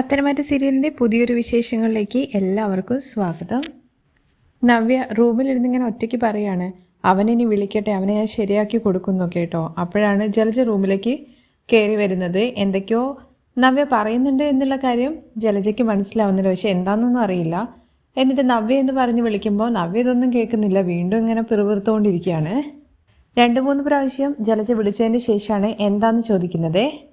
പത്തനംതിട്ട സീരിയലിന്റെ പുതിയൊരു വിശേഷങ്ങളിലേക്ക് എല്ലാവർക്കും സ്വാഗതം. നവ്യ റൂമിലിരുന്നിങ്ങനെ ഒറ്റയ്ക്ക് പറയാണ് അവനിനി വിളിക്കട്ടെ അവനെ ഞാൻ ശരിയാക്കി കൊടുക്കുന്നു കേട്ടോ. അപ്പോഴാണ് ജലജ റൂമിലേക്ക് കയറി വരുന്നത്. എന്തൊക്കെയോ നവ്യ പറയുന്നുണ്ട് എന്നുള്ള കാര്യം ജലജയ്ക്ക് മനസ്സിലാവുന്നില്ല. പക്ഷെ എന്താണെന്നൊന്നും അറിയില്ല. എന്നിട്ട് നവ്യ എന്ന് പറഞ്ഞ് വിളിക്കുമ്പോൾ നവ്യ ഇതൊന്നും കേൾക്കുന്നില്ല. വീണ്ടും ഇങ്ങനെ പിറുപിറുത്തുകൊണ്ടിരിക്കുകയാണ് രണ്ട് മൂന്ന് പ്രാവശ്യം ജലജ വിളിച്ചതിന് ശേഷമാണ് എന്താന്ന് ചോദിക്കുന്നത്?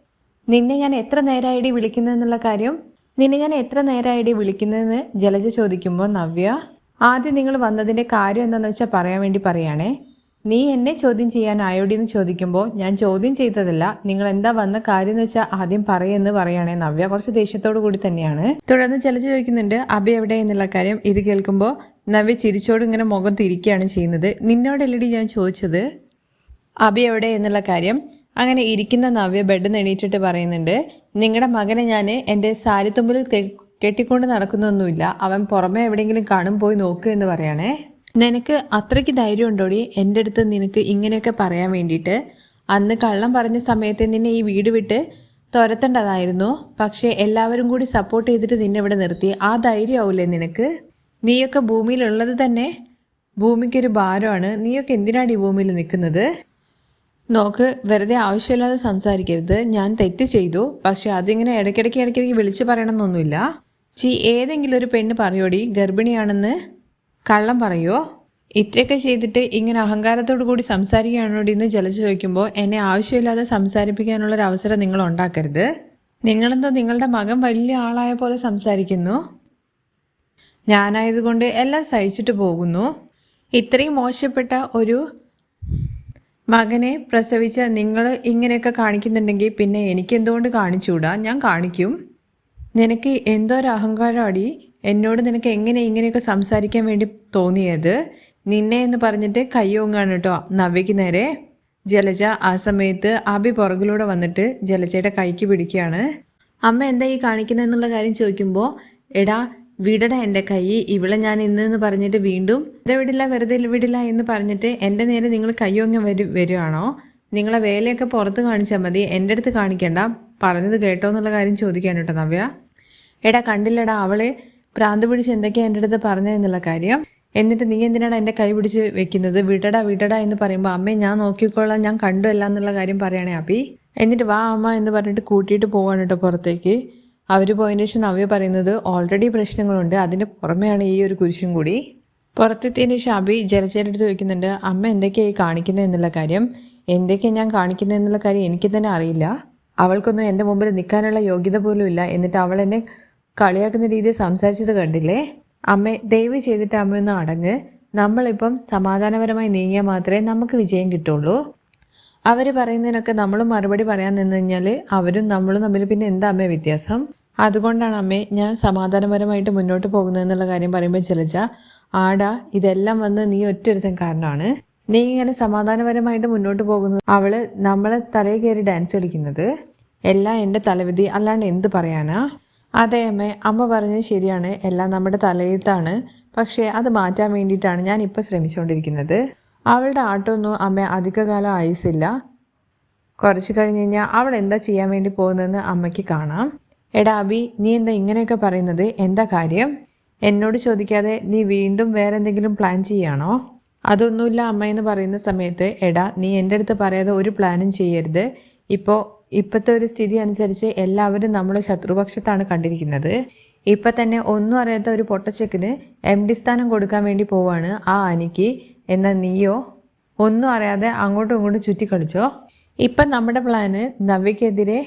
നിന്നെ ഞാൻ എത്ര നേരമായിടി വിളിക്കുന്നതെന്നുള്ള കാര്യം? നിന്നെ ഞാൻ എത്ര നേരമായിടി വിളിക്കുന്നതെന്ന് ജലജ ചോദിക്കുമ്പോൾ നവ്യ ആദ്യം നിങ്ങൾ വന്നതിന്റെ കാര്യം എന്താണെന്ന് വെച്ചാൽ പറയാൻ വേണ്ടി പറയുകയാണേ. നീ എന്നെ ചോദ്യം ചെയ്യാൻ ആയോടി എന്ന് ചോദിക്കുമ്പോൾ ഞാൻ ചോദ്യം ചെയ്തതല്ല നിങ്ങൾ എന്താ വന്ന കാര്യം എന്ന് വെച്ചാൽ ആദ്യം പറയെന്ന് പറയുകയാണേ നവ്യ. കുറച്ച് ദേഷ്യത്തോടു കൂടി തന്നെയാണ്. തുടർന്ന് ജലജ ചോദിക്കുന്നുണ്ട് അബി എവിടെ എന്നുള്ള കാര്യം. ഇത് കേൾക്കുമ്പോൾ നവ്യ ചിരിച്ചോട് ഇങ്ങനെ മുഖം തിരിക്കുകയാണ് ചെയ്യുന്നത്. നിന്നോടല്ലടി ഞാൻ ചോദിച്ചത്? അബി എവിടെ എന്നുള്ള കാര്യം. അങ്ങനെ ഇരിക്കുന്ന നവ്യ ബെഡ് എണീറ്റിട്ട് പറയുന്നുണ്ട് നിങ്ങളുടെ മകനെ ഞാൻ എന്റെ സാരിത്തുമ്പിൽ കെട്ടിക്കൊണ്ട് നടക്കുന്നൊന്നുമില്ല. അവൻ പുറമെ എവിടെയെങ്കിലും കാണും പോയി നോക്കൂ എന്ന് പറയണേ. നിനക്ക് അത്രയ്ക്ക് ധൈര്യം ഉണ്ടോടി? എന്റെ അടുത്ത് നിനക്ക് ഇങ്ങനെയൊക്കെ പറയാൻ വേണ്ടിയിട്ട്. അന്ന് കള്ളം പറഞ്ഞ സമയത്ത് നിന്നെ ഈ വീട് വിട്ട് തുരത്തേണ്ടതായിരുന്നു. പക്ഷേ എല്ലാവരും കൂടി സപ്പോർട്ട് ചെയ്തിട്ട് നിന്നെ ഇവിടെ നിർത്തി. ആ ധൈര്യമാവില്ലേ നിനക്ക്? നീയൊക്കെ ഭൂമിയിലുള്ളത് തന്നെ? ഭൂമിക്കൊരു ഭാരമാണ്. നീയൊക്കെ എന്തിനാണ് ഈ ഭൂമിയിൽ നിൽക്കുന്നത്? നോക്ക് വെറുതെ ആവശ്യമില്ലാതെ സംസാരിക്കരുത്. ഞാൻ തെറ്റ് ചെയ്തു. പക്ഷെ അതിങ്ങനെ ഇടയ്ക്കിടയ്ക്ക് ഇടയ്ക്കിടയ്ക്ക് വിളിച്ചു പറയണമെന്നൊന്നുമില്ല. ചി ഏതെങ്കിലും ഒരു പെണ്ണ് പറയോടി ഗർഭിണിയാണെന്ന് കള്ളം പറയോ? ഇത്രയൊക്കെ ചെയ്തിട്ട് ഇങ്ങനെ അഹങ്കാരത്തോടു കൂടി സംസാരിക്കുകയാണോടി എന്ന് ജലജ ചോദിക്കുമ്പോൾ എന്നെ ആവശ്യമില്ലാതെ സംസാരിപ്പിക്കാനുള്ള ഒരു അവസരം നിങ്ങൾ ഉണ്ടാക്കരുത്. നിങ്ങളെന്തോ നിങ്ങളുടെ മകൻ വലിയ ആളായ പോലെ സംസാരിക്കുന്നു. ഞാനായതുകൊണ്ട് എല്ലാം സഹിച്ചിട്ട് പോകുന്നു. ഇത്രയും മോശപ്പെട്ട ഒരു മകനെ പ്രസവിച്ച നിങ്ങൾ ഇങ്ങനെയൊക്കെ കാണിക്കുന്നുണ്ടെങ്കിൽ പിന്നെ എനിക്ക് എന്തുകൊണ്ട് കാണിച്ചുകൂടാ? ഞാൻ കാണിക്കും. നിനക്ക് എന്തോ ഒരു അഹങ്കാരമാടി എന്നോട് നിനക്ക് എങ്ങനെ ഇങ്ങനെയൊക്കെ സംസാരിക്കാൻ വേണ്ടി തോന്നിയത്? നിന്നെ എന്ന് പറഞ്ഞിട്ട് കയ്യോങ്ങാണ് കേട്ടോ നവ്യക്ക് നേരെ. ജലജ ആ സമയത്ത് അബി പുറകിലൂടെ വന്നിട്ട് ജലജയുടെ കൈക്ക് പിടിക്കുകയാണ്. അമ്മ എന്താ ഈ കാണിക്കുന്നതെന്നുള്ള കാര്യം ചോദിക്കുമ്പോൾ എടാ വിടടാ എന്റെ കൈ. ഇവളെ ഞാൻ ഇന്ന് എന്ന് പറഞ്ഞിട്ട് വീണ്ടും ഇത് വിടില്ല വെറുതെ വിടില്ല എന്ന് പറഞ്ഞിട്ട് എന്റെ നേരെ നിങ്ങൾ കയ്യൊങ്ങ വരു വരുവാണോ? നിങ്ങളെ വേലയൊക്കെ പുറത്ത് കാണിച്ചാൽ മതി. എന്റെ അടുത്ത് കാണിക്കണ്ട. പറഞ്ഞത് കേട്ടോ എന്നുള്ള കാര്യം ചോദിക്കാണ് കേട്ടോ നവ്യ. എടാ കണ്ടില്ലടാ അവൾ പ്രാന്ത് പിടിച്ച് എന്തൊക്കെയാ എന്റെ അടുത്ത് പറഞ്ഞതെന്നുള്ള കാര്യം. എന്നിട്ട് നീ എന്തിനാണ് എന്റെ കൈ പിടിച്ച് വെക്കുന്നത്? വിടടാ വിടടാ എന്ന് പറയുമ്പോൾ അമ്മേ ഞാൻ നോക്കിക്കോളാം. ഞാൻ കണ്ടു അല്ല എന്നുള്ള കാര്യം പറയണേ അപ്പി എന്നിട്ട് വാ അമ്മ എന്ന് പറഞ്ഞിട്ട് കൂട്ടിയിട്ട് പോവാണ് കേട്ടോ പുറത്തേക്ക്. അവർ പോയതിനു ശേഷം നവ്യ പറയുന്നത് ഓൾറെഡി പ്രശ്നങ്ങളുണ്ട്. അതിന് പുറമെയാണ് ഈ ഒരു കുരിശും കൂടി. പുറത്തെത്തിയതിന് ശേഷം അബി ജലച്ചേരുടെ ചോദിക്കുന്നുണ്ട് അമ്മ എന്തൊക്കെയായി കാണിക്കുന്നത് എന്നുള്ള കാര്യം? എന്തൊക്കെയാണ് ഞാൻ കാണിക്കുന്നത് എന്നുള്ള കാര്യം എനിക്ക് തന്നെ അറിയില്ല. അവൾക്കൊന്നും എന്റെ മുമ്പിൽ നിൽക്കാനുള്ള യോഗ്യത പോലും ഇല്ല. എന്നിട്ട് അവൾ എന്നെ കളിയാക്കുന്ന രീതിയിൽ സംസാരിച്ചത് കണ്ടില്ലേ? അമ്മ ദയവ് ചെയ്തിട്ട് അമ്മയൊന്ന് അടങ്ങ്. നമ്മളിപ്പം സമാധാനപരമായി നീങ്ങിയാൽ മാത്രമേ നമുക്ക് വിജയം കിട്ടുള്ളൂ. അവർ പറയുന്നതിനൊക്കെ നമ്മൾ മറുപടി പറയാൻ നിന്ന് കഴിഞ്ഞാൽ അവരും നമ്മളും തമ്മിൽ പിന്നെ എന്താ അമ്മേ വ്യത്യാസം? അതുകൊണ്ടാണ് അമ്മേ ഞാൻ സമാധാനപരമായിട്ട് മുന്നോട്ട് പോകുന്നതെന്നുള്ള കാര്യം പറയുമ്പോൾ ചിലച്ച ആടാ ഇതെല്ലാം വന്ന് നീ ഒറ്റൊരുത്തൻ കാരണമാണ്. നീ ഇങ്ങനെ സമാധാനപരമായിട്ട് മുന്നോട്ട് പോകുന്നത് അവൾ നമ്മളെ തലയിൽ കയറി ഡാൻസ് കളിക്കുന്നത്. എല്ലാം എന്റെ തലവിധി അല്ലാണ്ട് എന്ത് പറയാനാ? അതെ അമ്മേ അമ്മ പറഞ്ഞത് ശരിയാണ്. എല്ലാം നമ്മുടെ തലയിൽത്താണ്. പക്ഷേ അത് മാറ്റാൻ വേണ്ടിയിട്ടാണ് ഞാൻ ഇപ്പം ശ്രമിച്ചുകൊണ്ടിരിക്കുന്നത് അവളുടെ ആട്ടമൊന്നും അമ്മ അധികകാലം ആയുസില്ല കുറച്ച് കഴിഞ്ഞ് കഴിഞ്ഞാൽ അവൾ എന്താ ചെയ്യാൻ വേണ്ടി പോകുന്നതെന്ന് അമ്മയ്ക്ക് കാണാം. എടാ അബി നീ എന്താ ഇങ്ങനെയൊക്കെ പറയുന്നത്? എന്താ കാര്യം? എന്നോട് ചോദിക്കാതെ നീ വീണ്ടും വേറെ എന്തെങ്കിലും പ്ലാൻ ചെയ്യാണോ? അതൊന്നുമില്ല അമ്മ എന്ന് പറയുന്ന സമയത്ത് എടാ നീ എന്റെ അടുത്ത് പറയാതെ ഒരു പ്ലാനും ചെയ്യരുത്. ഇപ്പോൾ ഇപ്പോഴത്തെ ഒരു സ്ഥിതി അനുസരിച്ച് എല്ലാവരും നമ്മളെ ശത്രുപക്ഷത്താണ് കണ്ടിരിക്കുന്നത്. ഇപ്പം തന്നെ ഒന്നും അറിയാത്ത ഒരു പൊട്ടച്ചെക്കിന് എം ഡി സ്ഥാനം കൊടുക്കാൻ വേണ്ടി പോവാണ് ആ അനിക്ക്. എന്നാൽ നീയോ? ഒന്നും അറിയാതെ അങ്ങോട്ടും ഇങ്ങോട്ടും ചുറ്റി കളിച്ചോ ഇപ്പം നമ്മുടെ പ്ലാന് നവ്യക്കെതിരെ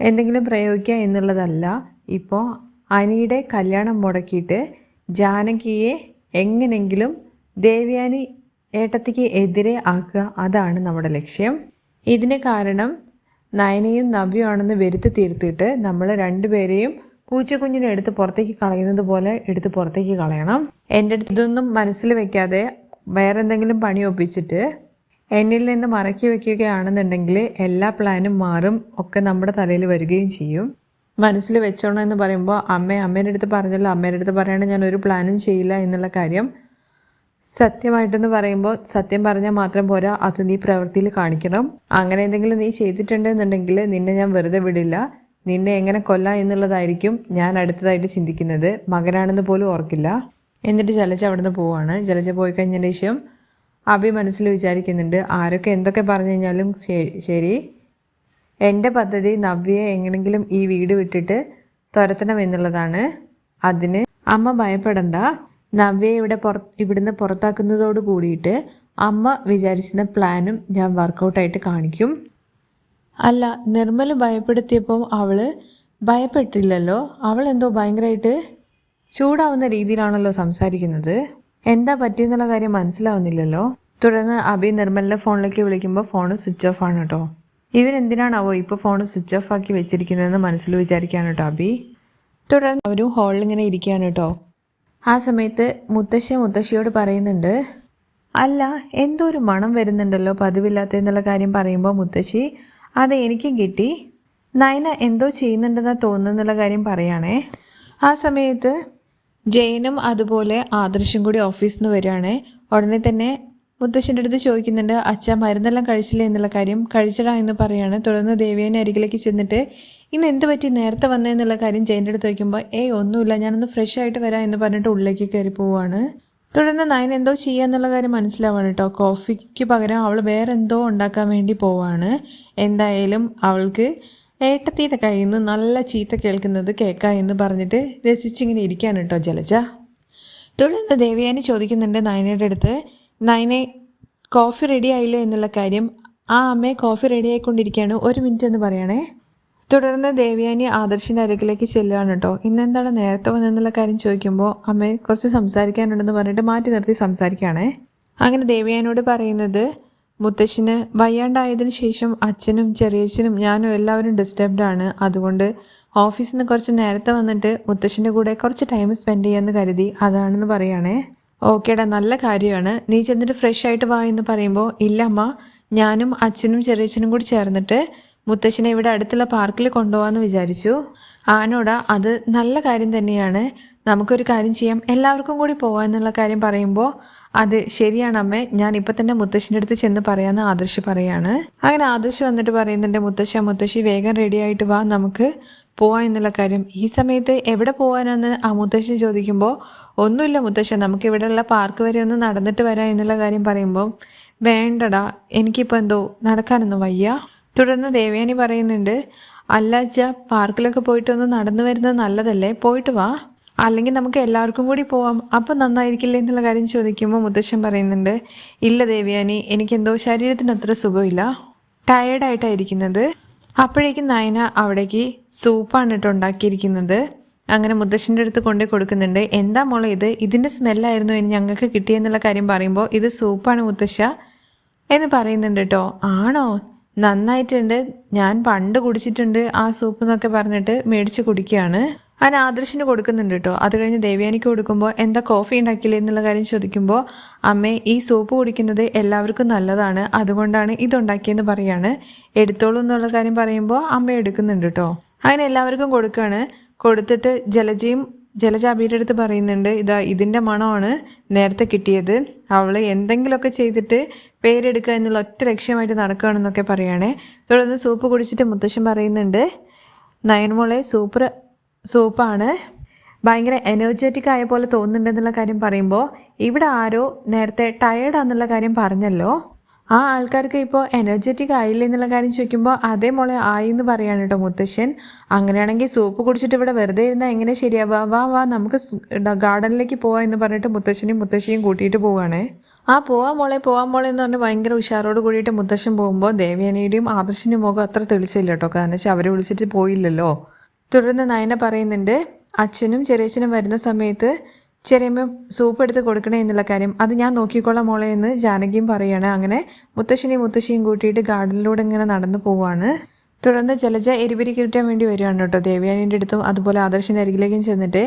എന്തെങ്കിലും പ്രയോഗിക്കുക എന്നുള്ളതല്ല. ഇപ്പോൾ അനിയുടെ കല്യാണം മുടക്കിയിട്ട് ജാനകിയെ എങ്ങനെങ്കിലും ദേവ്യാനി ഏട്ടത്തിക്ക് എതിരെ ആക്കുക അതാണ് നമ്മുടെ ലക്ഷ്യം. ഇതിന് കാരണം നയനയും നവ്യമാണെന്ന് വരുത്തി തീർത്തിട്ട് നമ്മൾ രണ്ടുപേരെയും പൂച്ചക്കുഞ്ഞിനെ എടുത്ത് പുറത്തേക്ക് കളയുന്നത് പോലെ എടുത്ത് പുറത്തേക്ക് കളയണം. എന്റെ അടുത്ത് ഇതൊന്നും മനസ്സിൽ വെക്കാതെ വേറെ എന്തെങ്കിലും പണി ഒപ്പിച്ചിട്ട് എന്നിൽ നിന്ന് മറക്കി വെക്കുകയാണെന്നുണ്ടെങ്കിൽ എല്ലാ പ്ലാനും മാറും ഒക്കെ നമ്മുടെ തലയിൽ വരികയും ചെയ്യും. മനസ്സിൽ വെച്ചോണം എന്ന് പറയുമ്പോൾ അമ്മ അമ്മേന്റെ അടുത്ത് പറഞ്ഞല്ലോ അമ്മേന്റെ അടുത്ത് പറയാണ്ട് ഞാൻ ഒരു പ്ലാനും ചെയ്യില്ല എന്നുള്ള കാര്യം. സത്യമായിട്ടെന്ന് പറയുമ്പോൾ സത്യം പറഞ്ഞാൽ മാത്രം പോരാ അത് നീ പ്രവൃത്തിയിൽ കാണിക്കണം. അങ്ങനെ എന്തെങ്കിലും നീ ചെയ്തിട്ടുണ്ടെന്നുണ്ടെങ്കിൽ നിന്നെ ഞാൻ വെറുതെ വിടില്ല. നിന്നെ എങ്ങനെ കൊല്ലാം എന്നുള്ളതായിരിക്കും ഞാൻ അടുത്തതായിട്ട് ചിന്തിക്കുന്നത്. മകനാണെന്ന് പോലും ഓർക്കില്ല. എന്നിട്ട് ജലജ അവിടുന്ന് പോവാണ്. ജലജ പോയി കഴിഞ്ഞതിന് ശേഷം അഭി മനസ്സിൽ വിചാരിക്കുന്നുണ്ട് ആരൊക്കെ എന്തൊക്കെ പറഞ്ഞു കഴിഞ്ഞാലും ശരി- എന്റെ പദ്ധതി നവ്യയെ എങ്ങനെങ്കിലും ഈ വീട് വിട്ടിട്ട് തുരത്തണം എന്നുള്ളതാണ്. അതിന് അമ്മ ഭയപ്പെടണ്ട. നവ്യയെ ഇവിടെ പുറ ഇവിടുന്ന് പുറത്താക്കുന്നതോട് കൂടിയിട്ട് അമ്മ വിചാരിച്ചിരുന്ന പ്ലാനും ഞാൻ വർക്കൗട്ടായിട്ട് കാണിക്കും. അല്ല നിർമ്മൽ ഭയപ്പെടുത്തിയപ്പോൾ അവൾ ഭയപ്പെട്ടില്ലല്ലോ. അവൾ എന്തോ ഭയങ്കരമായിട്ട് ചൂടാവുന്ന രീതിയിലാണല്ലോ സംസാരിക്കുന്നത്. എന്താ പറ്റിയെന്നുള്ള കാര്യം മനസ്സിലാവുന്നില്ലല്ലോ. തുടർന്ന് അഭി നിർമ്മലിന്റെ ഫോണിലേക്ക് വിളിക്കുമ്പോൾ ഫോൺ സ്വിച്ച് ഓഫ് ആണ് കേട്ടോ ഇവൻ എന്തിനാണാവോ ഇപ്പൊ ഫോൺ സ്വിച്ച് ഓഫ് ആക്കി വെച്ചിരിക്കുന്നതെന്ന് മനസ്സിൽ വിചാരിക്കുകയാണ് കേട്ടോ അഭി. തുടർന്ന് അവരും ഹാളിൽ ഇങ്ങനെ ഇരിക്കുകയാണ് കേട്ടോ ആ സമയത്ത് മുത്തശ്ശി മുത്തശ്ശിയോട് പറയുന്നുണ്ട് അല്ല എന്തോ ഒരു മണം വരുന്നുണ്ടല്ലോ പതിവില്ലാത്ത എന്നുള്ള കാര്യം പറയുമ്പോൾ മുത്തശ്ശി അത് എനിക്കും കിട്ടി. നയന എന്തോ ചെയ്യുന്നുണ്ടെന്ന് തോന്നുന്നുള്ള കാര്യം പറയുകയാണേ ആ സമയത്ത് ജയനും അതുപോലെ ആദർശും കൂടി ഓഫീസിൽ നിന്ന് വരികയാണേ. ഉടനെ തന്നെ മുത്തശ്ശന്റെ അടുത്ത് ചോദിക്കുന്നുണ്ട് അച്ഛ മരുന്നെല്ലാം കഴിച്ചില്ലേ? എന്നുള്ള കാര്യം. കഴിച്ചടാ എന്ന് പറയാണ്. തുടർന്ന് ദേവിയനെ അരികിലേക്ക് ചെന്നിട്ട് ഇന്ന് എന്ത് പറ്റി? നേരത്തെ വന്നതെന്നുള്ള കാര്യം ജയന്റെ അടുത്ത് ചോദിക്കുമ്പോൾ ഏയ് ഒന്നുമില്ല. ഞാനൊന്ന് ഫ്രഷ് ആയിട്ട് വരാം എന്ന് പറഞ്ഞിട്ട് ഉള്ളിലേക്ക് കയറി പോവാണ്. തുടർന്ന് നയൻ എന്തോ ചെയ്യാന്നുള്ള കാര്യം മനസ്സിലാവാണ് കേട്ടോ കോഫിക്ക് പകരം അവൾ വേറെ എന്തോ ഉണ്ടാക്കാൻ വേണ്ടി പോവാണ്. എന്തായാലും അവൾക്ക് ഏട്ടത്തിയുടെ കയ്യിൽ നിന്ന് നല്ല ചീത്ത കേൾക്കുന്നത് കേൾക്കാം എന്ന് പറഞ്ഞിട്ട് രസിച്ചിങ്ങനെ ഇരിക്കുകയാണ് കേട്ടോ ജലജ. തുടർന്ന് ദേവയാനി ചോദിക്കുന്നുണ്ട് നയനയുടെ അടുത്ത് നയനെ കോഫി റെഡി ആയില്ലേ എന്നുള്ള കാര്യം? ആ അമ്മയെ കോഫി റെഡി ആയിക്കൊണ്ടിരിക്കുകയാണ് ഒരു മിനിറ്റ് എന്ന് പറയണേ. തുടർന്ന് ദേവയാനി ആദർശിന്റെ അരികിലേക്ക് ചെല്ലുകയാണ് കേട്ടോ. ഇന്നെന്താണ് നേരത്തെ വന്നെന്നുള്ള കാര്യം ചോദിക്കുമ്പോൾ അമ്മയെ കുറച്ച് സംസാരിക്കാനുണ്ടെന്ന് പറഞ്ഞിട്ട് മാറ്റി നിർത്തി സംസാരിക്കുകയാണേ. അങ്ങനെ ദേവയാനിയോട് പറയുന്നത് മുത്തശ്ശന് വയ്യാണ്ടായതിനു ശേഷം അച്ഛനും ചെറിയച്ഛനും ഞാനും എല്ലാവരും ഡിസ്റ്റർബ്ഡ് ആണ്. അതുകൊണ്ട് ഓഫീസിൽ നിന്ന് കുറച്ച് നേരത്തെ വന്നിട്ട് മുത്തശ്ശന്റെ കൂടെ കുറച്ച് ടൈം സ്പെൻഡ് ചെയ്യാമെന്ന് കരുതി അതാണെന്ന് പറയുകയാണേ ഓക്കേടാ നല്ല കാര്യമാണ്. നീ ചെന്നിട്ട് ഫ്രഷ് ആയിട്ട് വാ എന്ന് പറയുമ്പോൾ ഇല്ല അമ്മ ഞാനും അച്ഛനും ചെറിയച്ഛനും കൂടി ചേർന്നിട്ട് മുത്തശ്ശനെ ഇവിടെ അടുത്തുള്ള പാർക്കിൽ കൊണ്ടുപോകാമെന്ന് വിചാരിച്ചു. ആനോട അത് നല്ല കാര്യം തന്നെയാണ്. നമുക്കൊരു കാര്യം ചെയ്യാം. എല്ലാവർക്കും കൂടി പോവാ എന്നുള്ള കാര്യം പറയുമ്പോൾ അത് ശരിയാണ് അമ്മേ. ഞാൻ ഇപ്പൊ തന്നെ മുത്തശ്ശിന്റെ അടുത്ത് ചെന്ന് പറയാന്ന് ആദർശ് പറയാണ്. അങ്ങനെ ആദർശ് വന്നിട്ട് പറയുന്നുണ്ട് മുത്തശ്ശ മുത്തശ്ശി വേഗം റെഡി ആയിട്ട് വാ നമുക്ക് പോവാം എന്നുള്ള കാര്യം. ഈ സമയത്ത് എവിടെ പോവാനാന്ന് ആ മുത്തശ്ശി ചോദിക്കുമ്പോൾ ഒന്നുമില്ല മുത്തശ്ശ നമുക്ക് ഇവിടെയുള്ള പാർക്ക് വരെ ഒന്ന് നടന്നിട്ട് വരാം എന്നുള്ള കാര്യം പറയുമ്പോൾ വേണ്ടടാ എനിക്കിപ്പോൾ എന്തോ നടക്കാനൊന്നും വയ്യ. തുടർന്ന് ദേവയാനി പറയുന്നുണ്ട് അല്ല അച്ഛ പാർക്കിലൊക്കെ പോയിട്ട് ഒന്ന് നടന്നു വരുന്നത് നല്ലതല്ലേ? പോയിട്ട് വാ. അല്ലെങ്കിൽ നമുക്ക് എല്ലാവർക്കും കൂടി പോവാം. അപ്പം നന്നായിരിക്കില്ലേ എന്നുള്ള കാര്യം ചോദിക്കുമ്പോൾ മുത്തശ്ശൻ പറയുന്നുണ്ട് ഇല്ല ദേവയാനി എനിക്കെന്തോ ശരീരത്തിന് അത്ര സുഖമില്ല. ടയേർഡായിട്ടായിരിക്കുന്നത് അപ്പോഴേക്കും നയന അവിടേക്ക് സൂപ്പാണ് കേട്ടോ ഉണ്ടാക്കിയിരിക്കുന്നത്. അങ്ങനെ മുത്തശ്ശന്റെ അടുത്ത് കൊണ്ടു കൊടുക്കുന്നുണ്ട് എന്താ മോളെ ഇത്? ഇതിന്റെ സ്മെല്ലായിരുന്നു ഇനി ഞങ്ങൾക്ക് കിട്ടിയെന്നുള്ള കാര്യം പറയുമ്പോൾ ഇത് സൂപ്പാണ് മുത്തശ്ശ എന്ന് പറയുന്നുണ്ട് കേട്ടോ. ആണോ? നന്നായിട്ടുണ്ട്. ഞാൻ പണ്ട് കുടിച്ചിട്ടുണ്ട് ആ സൂപ്പ് എന്നൊക്കെ പറഞ്ഞിട്ട് മേടിച്ച് കുടിക്കുകയാണ്. അവൻ ആദർശിന് കൊടുക്കുന്നുണ്ട് കേട്ടോ അത് കഴിഞ്ഞ് ദേവ്യാനിക്ക് കൊടുക്കുമ്പോൾ എന്താ കോഫി ഉണ്ടാക്കില്ലേ എന്നുള്ള കാര്യം ചോദിക്കുമ്പോൾ അമ്മേ ഈ സൂപ്പ് കുടിക്കുന്നത് എല്ലാവർക്കും നല്ലതാണ്. അതുകൊണ്ടാണ് ഇതുണ്ടാക്കിയെന്ന് പറയാണ്. എടുത്തോളൂ എന്നുള്ള കാര്യം പറയുമ്പോൾ അമ്മ എടുക്കുന്നുണ്ട് കേട്ടോ അങ്ങനെ എല്ലാവർക്കും കൊടുക്കുകയാണ്. കൊടുത്തിട്ട് ജലജയും ജലജ അബിയുടെ അടുത്ത് പറയുന്നുണ്ട് ഇതാ ഇതിന്റെ മണമാണ് നേരത്തെ കിട്ടിയത്. അവൾ എന്തെങ്കിലുമൊക്കെ ചെയ്തിട്ട് പേരെടുക്കുക എന്നുള്ള ഒറ്റ ലക്ഷ്യമായിട്ട് നടക്കുകയാണെന്നൊക്കെ പറയുകയാണേ തുടർന്ന് സൂപ്പ് കുടിച്ചിട്ട് മുത്തശ്ശൻ പറയുന്നുണ്ട് നയൻമോളെ സൂപ്പർ സൂപ്പാണ്. ഭയങ്കര എനർജറ്റിക് ആയ പോലെ തോന്നുന്നുണ്ടെന്നുള്ള കാര്യം പറയുമ്പോൾ ഇവിടെ ആരോ നേരത്തെ ടയേർഡാന്നുള്ള കാര്യം പറഞ്ഞല്ലോ. ആ ആൾക്കാർക്ക് ഇപ്പോൾ എനർജറ്റിക് ആയില്ല എന്നുള്ള കാര്യം ചോദിക്കുമ്പോൾ അതേ മോളെ ആയി എന്ന് പറയാണ് കേട്ടോ മുത്തശ്ശൻ. അങ്ങനെയാണെങ്കിൽ സൂപ്പ് കുടിച്ചിട്ട് ഇവിടെ വെറുതെ ഇരുന്നാൽ എങ്ങനെ ശരിയാവാ വാ വാ നമുക്ക് ഗാർഡനിലേക്ക് പോവാ എന്ന് പറഞ്ഞിട്ട് മുത്തശ്ശനും മുത്തശ്ശിയും കൂട്ടിയിട്ട് പോവാണേ. ആ പോവാ മോളെ പോവാ മോളെ എന്ന് പറഞ്ഞ് ഭയങ്കര ഉഷാറോട് കൂടിയിട്ട് മുത്തശ്ശൻ പോകുമ്പോൾ ദേവയാനിയുടെയും ആദർശിന്റെയും മുഖം അത്ര തെളിച്ചില്ല കേട്ടോ കാരണം വെച്ചാൽ അവരെ വിളിച്ചിട്ട് പോയില്ലല്ലോ. തുടർന്ന് നയന പറയുന്നുണ്ട് അച്ഛനും ചെറിയച്ഛനും വരുന്ന സമയത്ത് ചെറിയമ്മ സൂപ്പ് എടുത്ത് കൊടുക്കണേ എന്നുള്ള കാര്യം. അത് ഞാൻ നോക്കിക്കോളാം മോളെ എന്ന് ജാനകിയും പറയാണ്. അങ്ങനെ മുത്തശ്ശനെയും മുത്തശ്ശിയും കൂട്ടിയിട്ട് ഗാർഡനിലൂടെ ഇങ്ങനെ നടന്നു പോവാണ്. തുടർന്ന് ജലജ എരിപിരി കിട്ടാൻ വേണ്ടി വരികയാണ് കേട്ടോ. ദേവയാനിയുടെ അടുത്തും അതുപോലെ ആദർശിന്റെ അരികിലേക്കും ചെന്നിട്ട്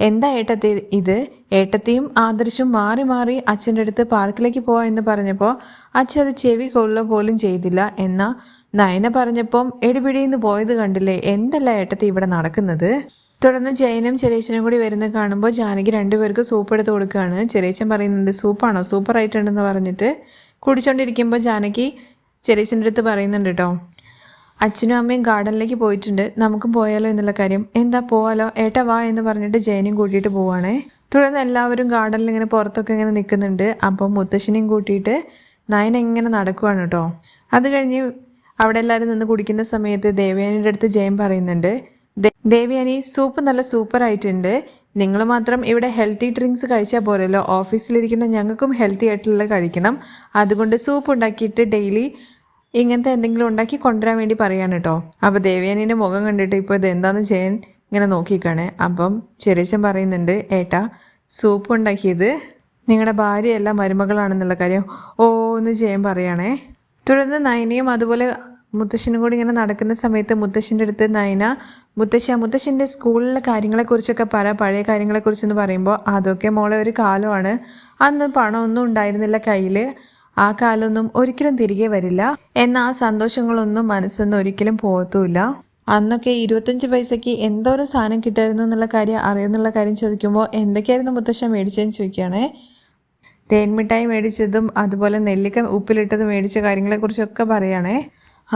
എന്താ ഏട്ടത്തി ഇത്? ഏട്ടത്തിയും ആദർശും മാറി മാറി അച്ഛന്റെ അടുത്ത് പാർക്കിലേക്ക് പോവാ എന്ന് പറഞ്ഞപ്പോൾ അച്ഛൻ അത് ചെവി കൊള്ളുക പോലും ചെയ്തില്ല. എന്നാ? നയന പറഞ്ഞപ്പം എടിപിടിയിൽ നിന്ന് പോയത് കണ്ടില്ലേ? എന്തല്ല ഏട്ടത്തി ഇവിടെ നടക്കുന്നത്? തുടർന്ന് ജയനും ചെറിയച്ചനും കൂടി വരുന്ന കാണുമ്പോൾ ജാനകി രണ്ടുപേർക്ക് സൂപ്പ് എടുത്ത് കൊടുക്കുകയാണ്. ചെറിയച്ചൻ പറയുന്നുണ്ട് സൂപ്പാണോ സൂപ്പർ ആയിട്ടുണ്ടെന്ന് പറഞ്ഞിട്ട് കുടിച്ചോണ്ടിരിക്കുമ്പോൾ ജാനകി ചെറിയച്ചന്റെ അടുത്ത് പറയുന്നുണ്ട് കേട്ടോ അച്ഛനും അമ്മയും ഗാർഡനിലേക്ക് പോയിട്ടുണ്ട്. നമുക്കും പോയാലോ എന്നുള്ള കാര്യം. എന്താ പോവാലോ? ഏട്ടാ വാ എന്ന് പറഞ്ഞിട്ട് ജയനും കൂട്ടിയിട്ട് പോവാണേ. തുടർന്ന് എല്ലാവരും ഗാർഡനിൽ ഇങ്ങനെ പുറത്തൊക്കെ ഇങ്ങനെ നിൽക്കുന്നുണ്ട്. അപ്പം മുത്തശ്ശനെയും കൂട്ടിയിട്ട് നയൻ എങ്ങനെ നടക്കുവാണ് കേട്ടോ അത് കഴിഞ്ഞ് അവിടെ എല്ലാവരും നിന്ന് കുടിക്കുന്ന സമയത്ത് ദേവയാനിയുടെ അടുത്ത് ജയൻ പറയുന്നുണ്ട് "ദേ- ദേവയാനി സൂപ്പ് നല്ല സൂപ്പർ ആയിട്ടുണ്ട്. നിങ്ങൾ മാത്രം ഇവിടെ ഹെൽത്തി ഡ്രിങ്ക്സ് കഴിച്ചാൽ പോരല്ലോ. ഓഫീസിലിരിക്കുന്ന ഞങ്ങൾക്കും ഹെൽത്തി ആയിട്ടുള്ള കഴിക്കണം. അതുകൊണ്ട് സൂപ്പ് ഉണ്ടാക്കിയിട്ട് ഡെയിലി ഇങ്ങനത്തെ എന്തെങ്കിലും ഉണ്ടാക്കി കൊണ്ടുവരാൻ വേണ്ടി പറയാണ് കേട്ടോ അപ്പോൾ ദേവയാനീന്റെ മുഖം കണ്ടിട്ട് ഇപ്പോൾ ഇത് എന്താന്ന് ചെയ്യാൻ ഇങ്ങനെ നോക്കിക്കാണേ. അപ്പം ചെറിയച്ചൻ പറയുന്നുണ്ട് ഏട്ടാ സൂപ്പ് ഉണ്ടാക്കിയത് നിങ്ങളുടെ ഭാര്യയല്ല മരുമകളാണെന്നുള്ള കാര്യം ഓ എന്ന് ചെയ്യാൻ പറയാണേ. തുടർന്ന് നയനയും അതുപോലെ മുത്തശ്ശനും കൂടി ഇങ്ങനെ നടക്കുന്ന സമയത്ത് മുത്തശ്ശന്റെ അടുത്ത് നയന മുത്തശ്ശ മുത്തശ്ശന്റെ സ്കൂളിലെ കാര്യങ്ങളെക്കുറിച്ചൊക്കെ പറ പഴയ കാര്യങ്ങളെക്കുറിച്ചെന്ന് പറയുമ്പോൾ അതൊക്കെ മോളെ ഒരു കാലമാണ്. അന്ന് പണമൊന്നും ഉണ്ടായിരുന്നില്ല കയ്യിൽ ആ കാലമൊന്നും ഒരിക്കലും തിരികെ വരില്ല. എന്നാൽ ആ സന്തോഷങ്ങളൊന്നും മനസ്സൊന്നും ഒരിക്കലും പോകത്തുമില്ല അന്നൊക്കെ ഇരുപത്തഞ്ച് പൈസയ്ക്ക് എന്തോരം സാധനം കിട്ടായിരുന്നു എന്നുള്ള കാര്യം അറിയുന്നുള്ള കാര്യം ചോദിക്കുമ്പോൾ എന്തൊക്കെയായിരുന്നു മുത്തശ്ശ? മേടിച്ചതെന്ന് ചോദിക്കുകയാണേ. തേൻമിഠായി മേടിച്ചതും അതുപോലെ നെല്ലിക്ക ഉപ്പിലിട്ടത് മേടിച്ച കാര്യങ്ങളെക്കുറിച്ചൊക്കെ പറയുകയാണേ.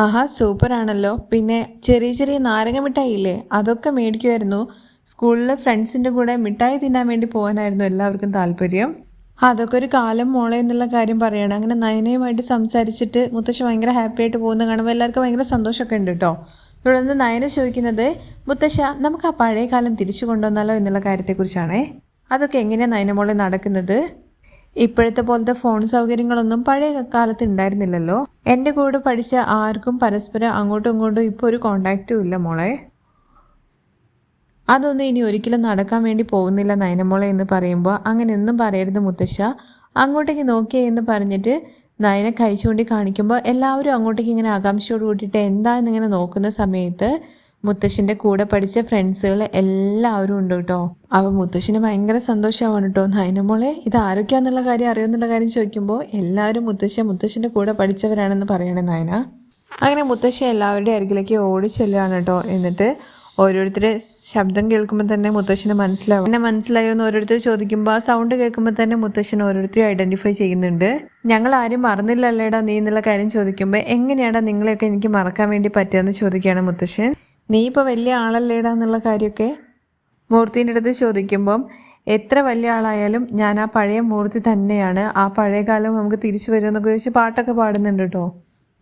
ആഹാ സൂപ്പർ ആണല്ലോ പിന്നെ ചെറിയ ചെറിയ നാരങ്ങ മിഠായി ഇല്ലേ അതൊക്കെ മേടിക്കുമായിരുന്നു സ്കൂളിലെ ഫ്രണ്ട്സിന്റെ കൂടെ മിഠായി തിന്നാൻ വേണ്ടി പോകാനായിരുന്നു എല്ലാവർക്കും താല്പര്യം. അതൊക്കെ ഒരു കാലം മോളെ എന്നുള്ള കാര്യം പറയണം. അങ്ങനെ നയനയുമായിട്ട് സംസാരിച്ചിട്ട് മുത്തശ്ശി ഭയങ്കര ഹാപ്പി ആയിട്ട് പോകുന്ന. കാണുമ്പോൾ എല്ലാവർക്കും ഭയങ്കര സന്തോഷമൊക്കെ ഉണ്ട് കേട്ടോ തുടർന്ന് നയന ചോദിക്കുന്നത് മുത്തശ്ശ നമുക്ക് ആ പഴയ കാലം തിരിച്ചു കൊണ്ടുവന്നാലോ? എന്നുള്ള കാര്യത്തെക്കുറിച്ചാണേ. അതൊക്കെ എങ്ങനെയാണ് നയന മോളെ നടക്കുന്നത്? ഇപ്പോഴത്തെ പോലത്തെ ഫോൺ സൗകര്യങ്ങളൊന്നും പഴയ കാലത്ത് ഉണ്ടായിരുന്നില്ലല്ലോ. എന്റെ കൂടെ പഠിച്ച ആർക്കും പരസ്പരം അങ്ങോട്ടും ഇങ്ങോട്ടും ഇപ്പോൾ ഒരു കോണ്ടാക്റ്റും ഇല്ല മോളെ. അതൊന്നും ഇനി ഒരിക്കലും നടക്കാൻ വേണ്ടി പോകുന്നില്ല നയനമോളെ എന്ന് പറയുമ്പോൾ അങ്ങനെ ഒന്നും പറയരുത് മുത്തശ്ശ. അങ്ങോട്ടേക്ക് നോക്കിയേ എന്ന് പറഞ്ഞിട്ട് നയനെ കൈ ചൂണ്ടി കാണിക്കുമ്പോൾ എല്ലാവരും അങ്ങോട്ടേക്ക് ഇങ്ങനെ ആകാംക്ഷയോട് കൂട്ടിയിട്ട് എന്താ എന്നിങ്ങനെ നോക്കുന്ന സമയത്ത് മുത്തശ്ശന്റെ കൂടെ പഠിച്ച ഫ്രണ്ട്സുകൾ എല്ലാവരും ഉണ്ട് കേട്ടോ. അപ്പോൾ മുത്തശ്ശിന് ഭയങ്കര സന്തോഷമാവാണ് കേട്ടോ. നയനമോളെ ഇത് ആരൊക്കെയാന്നുള്ള കാര്യം അറിയുമെന്നുള്ള കാര്യം ചോദിക്കുമ്പോൾ എല്ലാവരും മുത്തശ്ശി മുത്തശ്ശിന്റെ കൂടെ പഠിച്ചവരാണെന്ന് പറയണേ നയന അങ്ങനെ മുത്തശ്ശി എല്ലാവരുടെ അരികിലേക്ക് ഓടി ചെല്ലുകയാണ് കേട്ടോ. എന്നിട്ട് ഓരോരുത്തരെ ശബ്ദം കേൾക്കുമ്പോൾ തന്നെ മുത്തശ്ശന് മനസ്സിലാവും. എന്നെ മനസ്സിലായോ എന്ന് ഓരോരുത്തർ ചോദിക്കുമ്പോൾ ആ സൗണ്ട് കേൾക്കുമ്പോൾ തന്നെ മുത്തശ്ശൻ ഓരോരുത്തരെ ഐഡന്റിഫൈ ചെയ്യുന്നുണ്ട്. ഞങ്ങൾ ആരും മറന്നില്ലല്ലേടാ നീ എന്നുള്ള കാര്യം ചോദിക്കുമ്പോൾ എങ്ങനെയാടാ നിങ്ങളെയൊക്കെ എനിക്ക് മറക്കാൻ വേണ്ടി പറ്റുകയെന്ന് ചോദിക്കുകയാണ് മുത്തശ്ശൻ. നീ ഇപ്പോൾ വലിയ ആളല്ലേടാ എന്നുള്ള കാര്യമൊക്കെ മൂർത്തിന്റെ അടുത്ത് ചോദിക്കുമ്പം എത്ര വലിയ ആളായാലും ഞാൻ ആ പഴയ മൂർത്തി തന്നെയാണ്. ആ പഴയ കാലം നമുക്ക് തിരിച്ചു വരുമെന്നൊക്കെ ചോദിച്ച് പാട്ടൊക്കെ പാടുന്നുണ്ട് കേട്ടോ.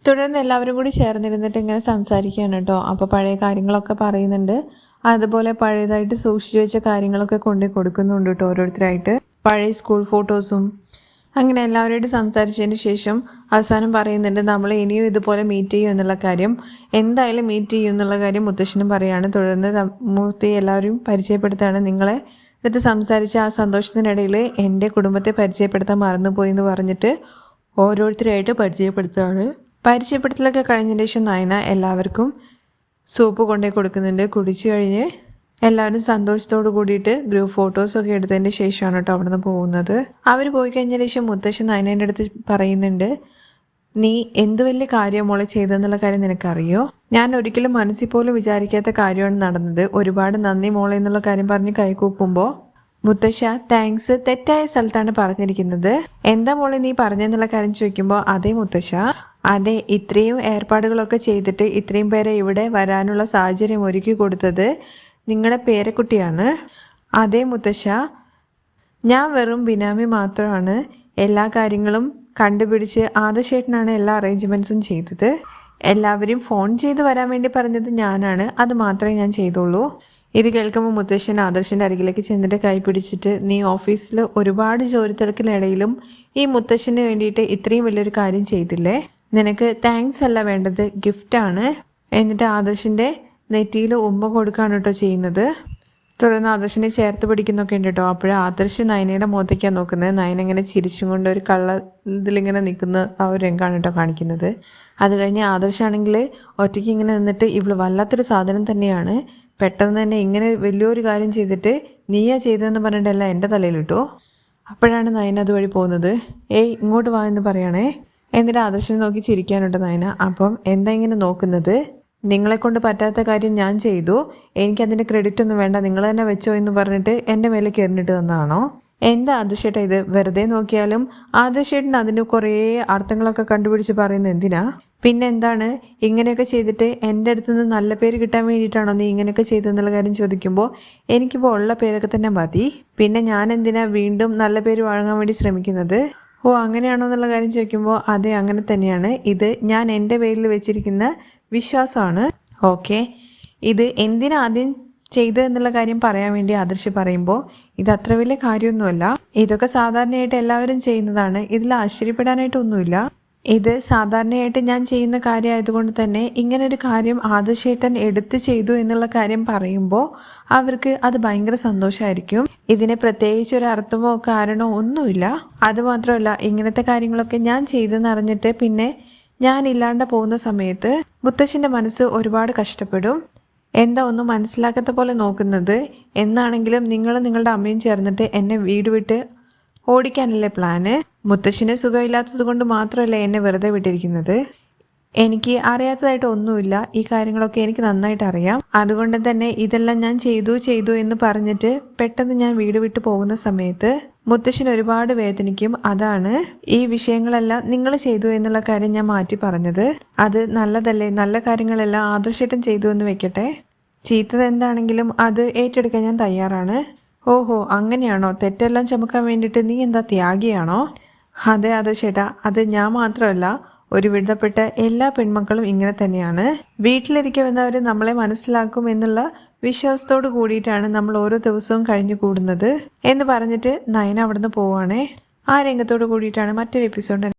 തുടർന്ന് എല്ലാവരും കൂടി ചേർന്നിരുന്നിട്ട് ഇങ്ങനെ സംസാരിക്കുകയാണ് കേട്ടോ. അപ്പോൾ പഴയ കാര്യങ്ങളൊക്കെ പറയുന്നുണ്ട്. അതുപോലെ പഴയതായിട്ട് സൂക്ഷിച്ചു വെച്ച കാര്യങ്ങളൊക്കെ കൊണ്ടു കൊടുക്കുന്നുണ്ട് കേട്ടോ ഓരോരുത്തരായിട്ട്. പഴയ സ്കൂൾ ഫോട്ടോസും അങ്ങനെ എല്ലാവരോടും സംസാരിച്ചതിന് ശേഷം അവസാനം പറയുന്നുണ്ട് നമ്മൾ ഇനിയും ഇതുപോലെ മീറ്റ് ചെയ്യും എന്നുള്ള കാര്യം. എന്തായാലും മീറ്റ് ചെയ്യും എന്നുള്ള കാര്യം മുത്തശ്ശനും പറയാണ്. തുടർന്ന് മൂർത്തി എല്ലാവരും പരിചയപ്പെടുത്താണ് നിങ്ങളെ അടുത്ത് സംസാരിച്ച ആ സന്തോഷത്തിനിടയിൽ എന്റെ കുടുംബത്തെ പരിചയപ്പെടുത്താൻ മറന്നുപോയി എന്ന് പറഞ്ഞിട്ട് ഓരോരുത്തരായിട്ട് പരിചയപ്പെടുത്തുകയാണ്. പരിചയപ്പെടുത്തലൊക്കെ കഴിഞ്ഞതിന് ശേഷം നയന എല്ലാവർക്കും സൂപ്പ് കൊണ്ടുപോയി കൊടുക്കുന്നുണ്ട്. കുടിച്ചു കഴിഞ്ഞ് എല്ലാവരും സന്തോഷത്തോട് കൂടിയിട്ട് ഗ്രൂപ്പ് ഫോട്ടോസ് ഒക്കെ എടുത്തതിന് ശേഷമാണ് കേട്ടോ അവിടെ നിന്ന് പോകുന്നത്. അവർ പോയി കഴിഞ്ഞതിന് ശേഷം മുത്തശ്ശൻ നയനേന്റെ അടുത്ത് പറയുന്നുണ്ട് നീ എന്ത് വലിയ കാര്യം മോളെ ചെയ്തെന്നുള്ള കാര്യം നിനക്കറിയോ? ഞാൻ ഒരിക്കലും മനസ്സിൽ പോലും വിചാരിക്കാത്ത കാര്യമാണ് നടന്നത്. ഒരുപാട് നന്ദി മോളെ എന്നുള്ള കാര്യം പറഞ്ഞ് കൈകൂപ്പുമ്പോൾ മുത്തശ്ശ താങ്ക്സ് തെറ്റായ സ്ഥലത്താണ് പറഞ്ഞിരിക്കുന്നത്. എന്താ മോളെ നീ പറഞ്ഞെന്നുള്ള കാര്യം ചോദിക്കുമ്പോൾ അതേ മുത്തശ്ശ. അതെ ഇത്രയും ഏർപ്പാടുകളൊക്കെ ചെയ്തിട്ട് ഇത്രയും പേരെ ഇവിടെ വരാനുള്ള സാഹചര്യം ഒരുക്കി കൊടുത്തത് നിങ്ങളുടെ പേരക്കുട്ടിയാണ് അതേ മുത്തശ്ശ ഞാൻ വെറും ബിനാമി മാത്രമാണ്. എല്ലാ കാര്യങ്ങളും കണ്ടുപിടിച്ച് ആദശേട്ടനാണ് എല്ലാ അറേഞ്ച്മെന്റ്സും ചെയ്തത്. എല്ലാവരും ഫോൺ ചെയ്ത് വരാൻ വേണ്ടി പറഞ്ഞത് ഞാനാണ്. അത് മാത്രമേ ഞാൻ ചെയ്തുള്ളൂ. ഇത് കേൾക്കുമ്പോൾ മുത്തശ്ശൻ ആദർശന്റെ അരികിലേക്ക് ചെന്നിട്ട് കൈ പിടിച്ചിട്ട് നീ ഓഫീസിൽ ഒരുപാട് ജോലി തിരക്കിനിടയിലും ഈ മുത്തശ്ശന് വേണ്ടിയിട്ട് ഇത്രയും വലിയൊരു കാര്യം ചെയ്തില്ലേ? നിനക്ക് താങ്ക്സ് അല്ല വേണ്ടത് ഗിഫ്റ്റാണ് എന്നിട്ട് ആദർശിന്റെ നെറ്റിയിൽ ഉമ്മ കൊടുക്കുകയാണ് കേട്ടോ ചെയ്യുന്നത്. തുടർന്ന് ആദർശിനെ ചേർത്ത് പിടിക്കുന്നൊക്കെ ഉണ്ട് കേട്ടോ. അപ്പോഴേ ആദർശ് നയനയുടെ മുഖത്തേക്കാണ് നോക്കുന്നത്. നയന ഇങ്ങനെ ചിരിച്ചും കൊണ്ട് ഒരു കള്ള ഇതിലിങ്ങനെ നിൽക്കുന്ന ആ ഒരു രംഗമാണ് കേട്ടോ കാണിക്കുന്നത്. അത് കഴിഞ്ഞ് ആദർശാണെങ്കിൽ ഒറ്റയ്ക്ക് ഇങ്ങനെ നിന്നിട്ട് ഇവൾ വല്ലാത്തൊരു സാധനം തന്നെയാണ്. പെട്ടെന്ന് തന്നെ ഇങ്ങനെ വലിയൊരു കാര്യം ചെയ്തിട്ട് നീയാ ചെയ്തതെന്ന് പറഞ്ഞിട്ടല്ല എന്റെ തലയിൽ കിട്ടോ അപ്പോഴാണ് നയന അതുവഴി പോകുന്നത്. ഏയ് ഇങ്ങോട്ട് വാ എന്ന് പറയണേ. എന്നിട്ട് ആദർശനെ നോക്കി ചിരിക്കാനുണ്ട് നയന. അപ്പം എന്താ ഇങ്ങനെ നോക്കുന്നത്? നിങ്ങളെ കൊണ്ട് പറ്റാത്ത കാര്യം ഞാൻ ചെയ്തു. എനിക്ക് അതിന്റെ ക്രെഡിറ്റ് ഒന്നും വേണ്ട. നിങ്ങൾ തന്നെ വെച്ചോ എന്ന് പറഞ്ഞിട്ട് എന്റെ മേലെ കയറിഞ്ഞിട്ട് തന്നതാണോ? എന്താ ആദർശേട്ടാ ഇത്? വെറുതെ നോക്കിയാലും ആദർശേട്ടൻ അതിന് കുറേ അർത്ഥങ്ങളൊക്കെ കണ്ടുപിടിച്ച് പറയുന്നത് എന്തിനാ? പിന്നെ എന്താണ്? ഇങ്ങനെയൊക്കെ ചെയ്തിട്ട് എന്റെ അടുത്ത് നിന്ന് നല്ല പേര് കിട്ടാൻ വേണ്ടിയിട്ടാണോ നീ ഇങ്ങനെയൊക്കെ ചെയ്തെന്നുള്ള കാര്യം ചോദിക്കുമ്പോൾ എനിക്കിപ്പോൾ ഉള്ള പേരൊക്കെ തന്നെ മതി. പിന്നെ ഞാൻ എന്തിനാ വീണ്ടും നല്ല പേര് വാങ്ങാൻ വേണ്ടി ശ്രമിക്കുന്നത്? ഓ അങ്ങനെയാണോ എന്നുള്ള കാര്യം ചോദിക്കുമ്പോൾ അതെ അങ്ങനെ തന്നെയാണ്. ഇത് ഞാൻ എന്റെ പേരിൽ വെച്ചിരിക്കുന്ന വിശ്വാസമാണ്. ഓക്കെ ഇത് എന്തിനാദ്യം ചെയ്തത് എന്നുള്ള കാര്യം പറയാൻ വേണ്ടി ആദർശി പറയുമ്പോൾ ഇത് അത്ര വലിയ കാര്യമൊന്നുമല്ല. ഇതൊക്കെ സാധാരണയായിട്ട് എല്ലാവരും ചെയ്യുന്നതാണ്. ഇതിൽ ആശ്ചര്യപ്പെടാനായിട്ടൊന്നുമില്ല. ഇത് സാധാരണയായിട്ട് ഞാൻ ചെയ്യുന്ന കാര്യമായതുകൊണ്ട് തന്നെ ഇങ്ങനെ ഒരു കാര്യം ആദർശേട്ടൻ എടുത്ത് ചെയ്തു എന്നുള്ള കാര്യം പറയുമ്പോൾ അവർക്ക് അത് ഭയങ്കര സന്തോഷമായിരിക്കും. ഇതിന് പ്രത്യേകിച്ച് ഒരു അർത്ഥമോ കാരണമോ ഒന്നുമില്ല. അതുമാത്രമല്ല ഇങ്ങനത്തെ കാര്യങ്ങളൊക്കെ ഞാൻ ചെയ്തെന്നറിഞ്ഞിട്ട് പിന്നെ ഞാൻ ഇല്ലാണ്ട് പോകുന്ന സമയത്ത് മുത്തശ്ശന്റെ മനസ്സ് ഒരുപാട് കഷ്ടപ്പെടും. എന്താ ഒന്നും മനസ്സിലാക്കാത്ത പോലെ നോക്കുന്നത്? എന്നാണെങ്കിലും നിങ്ങൾ നിങ്ങളുടെ അമ്മയും ചേർന്നിട്ട് എന്നെ വീട് വിട്ട് ഓടിക്കാനല്ലേ പ്ലാന് മുത്തശ്ശിന് സുഖമില്ലാത്തത് കൊണ്ട് മാത്രമല്ല എന്നെ വെറുതെ വിട്ടിരിക്കുന്നത്? എനിക്ക് അറിയാത്തതായിട്ട് ഒന്നുമില്ല. ഈ കാര്യങ്ങളൊക്കെ എനിക്ക് നന്നായിട്ട് അറിയാം. അതുകൊണ്ട് തന്നെ ഇതെല്ലാം ഞാൻ ചെയ്തു ചെയ്തു എന്ന് പറഞ്ഞിട്ട് പെട്ടെന്ന് ഞാൻ വീട് വിട്ടു പോകുന്ന സമയത്ത് മുത്തശ്ശൻ ഒരുപാട് വേദനിക്കും. അതാണ് ഈ വിഷയങ്ങളെല്ലാം നിങ്ങൾ ചെയ്തു എന്നുള്ള കാര്യം ഞാൻ മാറ്റി പറഞ്ഞത്. അത് നല്ലതല്ലേ? നല്ല കാര്യങ്ങളെല്ലാം ആദർശമായിട്ടും ചെയ്തു എന്ന് വെക്കട്ടെ. ചീത്തത് എന്താണെങ്കിലും അത് ഏറ്റെടുക്കാൻ ഞാൻ തയ്യാറാണ്. ഓഹോ അങ്ങനെയാണോ? തെറ്റെല്ലാം ചുമക്കാൻ വേണ്ടിയിട്ട് നീ എന്താ ത്യാഗിയാണോ? അതെ അതെ ചേട്ടാ. അത് ഞാൻ മാത്രമല്ല. ഒരു വിടുതപ്പെട്ട എല്ലാ പെൺമക്കളും ഇങ്ങനെ തന്നെയാണ്. വീട്ടിലിരിക്കെ വന്നവർ നമ്മളെ മനസ്സിലാക്കും എന്നുള്ള വിശ്വാസത്തോട് കൂടിയിട്ടാണ് നമ്മൾ ഓരോ ദിവസവും കഴിഞ്ഞു കൂടുന്നത് എന്ന് പറഞ്ഞിട്ട് നയന അവിടുന്ന് പോവാണേ. ആ രംഗത്തോട് കൂടിയിട്ടാണ് മറ്റൊരു എപ്പിസോഡ്